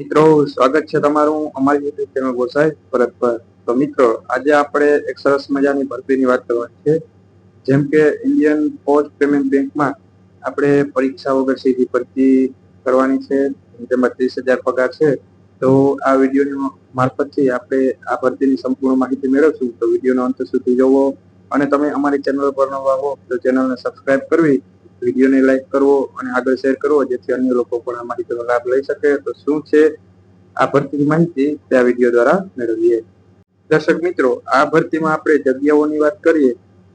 મિત્રો, સ્વાગત છે તમારું અમારી યુટ્યુબ ચેનલ ગોસાઈ પરત પર. તો મિત્રો, આજે આપણે એક સરસ મજાની ભરતીની વાત કરવાની છે. જેમ કે ઇન્ડિયન પોસ્ટ પેમેન્ટ બેંકમાં આપણે પરીક્ષા વગર સીધી ભરતી કરવાની છે, જેમાં ત્રીસ હજાર પગાર છે. તો આ વિડીયોની મારફતથી આપણે આ ભરતીની સંપૂર્ણ માહિતી મેળવશું. તો વિડીયોનો અંત સુધી જોવો અને તમે અમારી ચેનલ પર નવા હો તો ચેનલને સબસ્ક્રાઇબ કરવી વિડીયોને લાઈક કરવો અને આગળ શેર કરવો, જેથી અન્ય લોકો પણ આ માહિતીનો લાભ લઈ શકે. તો શું છે? આ ભરતીની માહિતી તે આ વીડિયો દ્વારા મેળવીએ. દર્શક મિત્રો, આ ભરતીમાં આપણે જગ્યાઓની વાત કરીએ,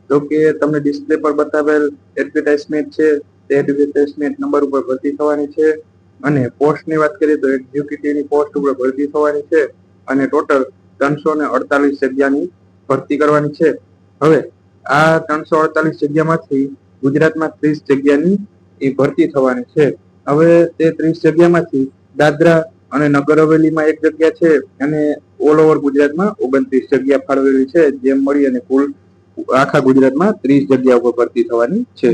તો કે તમને ડિસ્પ્લે પર બતાવેલ એડવર્ટાઇઝમેન્ટ છે, તે એડવર્ટાઇઝમેન્ટ નંબર ઉપર ભરતી થવાની છે. અને પોસ્ટની વાત કરીએ તો એક્ઝિક્યુટિવની પોસ્ટ ઉપર ભરતી થવાની છે. અને ટોટલ ત્રણસો ને અડતાલીસ જગ્યાની ભરતી કરવાની છે. હવે, આ ત્રણસો અડતાલીસ જગ્યામાંથી ગુજરાતમાં ત્રીસ જગ્યાની એ ભરતી થવાની છે. હવે તે ત્રીસ જગ્યામાંથી દાદરા અને નગર હવેલીમાં એક જગ્યા છે અને ઓલ ઓવર ગુજરાતમાં ઓગણત્રીસ જગ્યા ફાળવેલી છે. જેમ મળી અને કુલ આખા ગુજરાતમાં ત્રીસ જગ્યા ઉપર ભરતી થવાની છે.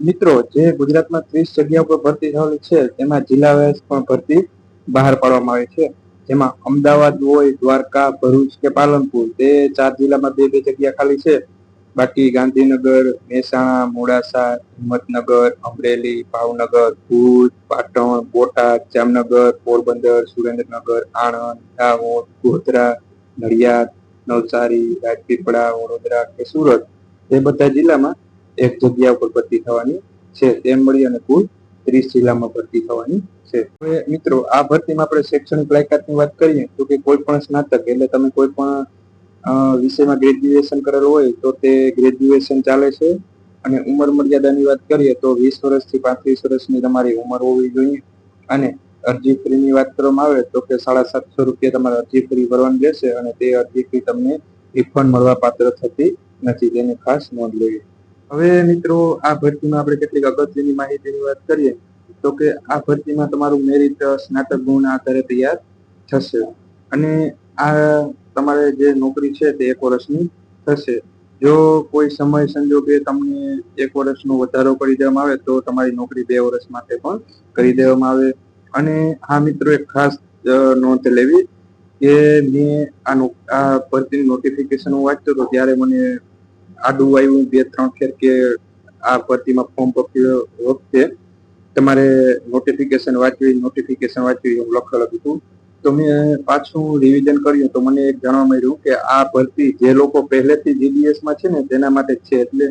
મિત્રો, જે ગુજરાતમાં ત્રીસ જગ્યા ઉપર ભરતી થવાની છે, તેમાં જિલ્લા વાઇઝ પણ ભરતી બહાર પાડવામાં આવે છે. જેમાં અમદાવાદ હોય, દ્વારકા, ભરૂચ કે પાલનપુર, તે ચાર જિલ્લામાં બે બે જગ્યા ખાલી છે. બાકી ગાંધીનગર, મહેસાણા, મોડાસા, હિંમતનગર, અમરેલી, ભાવનગર, ભુજ, પાટણ, બોટાદ, જામનગર, પોરબંદર, સુરેન્દ્રનગર, આણંદ દાહોદ ગોધરા, નડિયાદ, નવસારી, રાજપીપળા, વડોદરા કે સુરત એ બધા જિલ્લામાં એક જગ્યા ઉપર ભરતી થવાની છે. તેમ મળી અને કુલ ત્રીસ જિલ્લામાં ભરતી થવાની છે. હવે મિત્રો, આ ભરતીમાં આપણે શૈક્ષણિક લાયકાતની વાત કરીએ તો કે કોઈ પણ સ્નાતક, એટલે તમે કોઈ પણ વિષયમાં ગ્રેજ્યુએશન કરેલું હોય તો તે ગ્રેજ્યુએશન ચાલે છે. અને ઉંમર મર્યાદાની વાત કરીએ તો વીસ વર્ષથી પાંત્રીસ વર્ષની તમારી ઉંમર હોવી જોઈએ. અને અરજી ફીની વાત કરવામાં આવે તો કે સાડા સાતસો રૂપિયા તમારે અરજી ફી ભરવાની રહેશે અને તે અરજી ફી તમને રિફંડ મળવા પાત્ર થતી નથી. તેની ખાસ નોંધ લેવી. હવે મિત્રો, આ ભરતીમાં આપણે કેટલીક અગત્યની માહિતીની વાત કરીએ તો કે આ ભરતીમાં તમારું મેરિટ સ્નાતક ગુણ આધારે તૈયાર થશે. અને આ તમારે જે નોકરી છે તે એક વર્ષની થશે. જો કોઈ સમય સંજોગે તમને એક વર્ષનો વધારો કરી દેવામાં આવે તો તમારી નોકરી બે વર્ષ માટે પણ કરી દેવામાં આવે. અને હા મિત્રો, એક ખાસ નોંધ લેવી કે મેં આ આ ભરતીની નોટિફિકેશન હું વાંચતો હતો ત્યારે મને આડું આવ્યું બે ત્રણ ખેર કે આ ભરતીમાં ફોર્મ ભરતી વખતે તમારે નોટિફિકેશન વાંચવી નોટિફિકેશન વાંચવી એવું લખેલું હતું. તો મેં પાછું રિવિઝન કર્યું તો મને એક જાણવા મળ્યું કે આ ભરતી જે લોકો પહેલેથી જીડીએસમાં છે ને, તેના માટે છે એટલે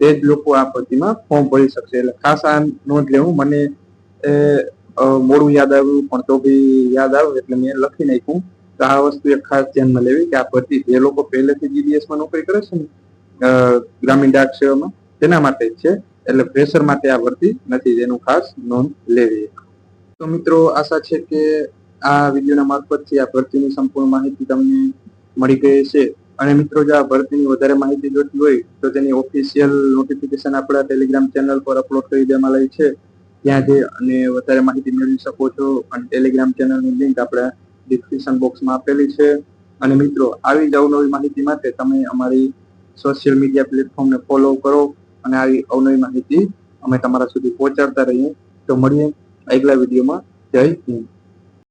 તે જ લોકો આ ભરતીમાં ફોર્મ ભરી શકશે. એટલે ખાસ આ નોંધ લેવું, મને મોડું યાદ આવ્યું, પણ તો બી યાદ આવ્યું એટલે મેં લખી નાખ્યું. તો આ વસ્તુ એક ખાસ ધ્યાનમાં લેવી કે આ ભરતી જે લોકો પહેલેથી જીડીએસમાં નોકરી કરે છે ને ગ્રામીણ ડાક સેવામાં, તેના માટે જ છે. એટલે પ્રેશર માટે આ ભરતી નથી તેનું ખાસ નોંધ લેવી. તો મિત્રો આશા છે કે આ વિડીયોના મારફતથી આ ભરતીની સંપૂર્ણ માહિતી તમને મળી ગઈ છે અને મિત્રો, જો આ ભરતીની વધારે માહિતી જોતી હોય, તો તેની ઓફિશિયલ નોટિફિકેશન આપણા ટેલિગ્રામ ચેનલ પર અપલોડ કરી દેવામાં આવી છે. ત્યાં જઈ અને વધારે માહિતી મેળવી શકો છો અને ટેલિગ્રામ ચેનલની લિંક આપણે ડિસ્ક્રિપ્શન બોક્સમાં આપેલી છે. અને મિત્રો, આવી જ અવનવી માહિતી માટે તમે અમારી સોશિયલ મીડિયા પ્લેટફોર્મને ફોલો કરો અને આવી અવનવી માહિતી અમે તમારા સુધી પહોંચાડતા રહીએ. તો મળીએ આગલા વિડીયોમાં. જય હિન્દ.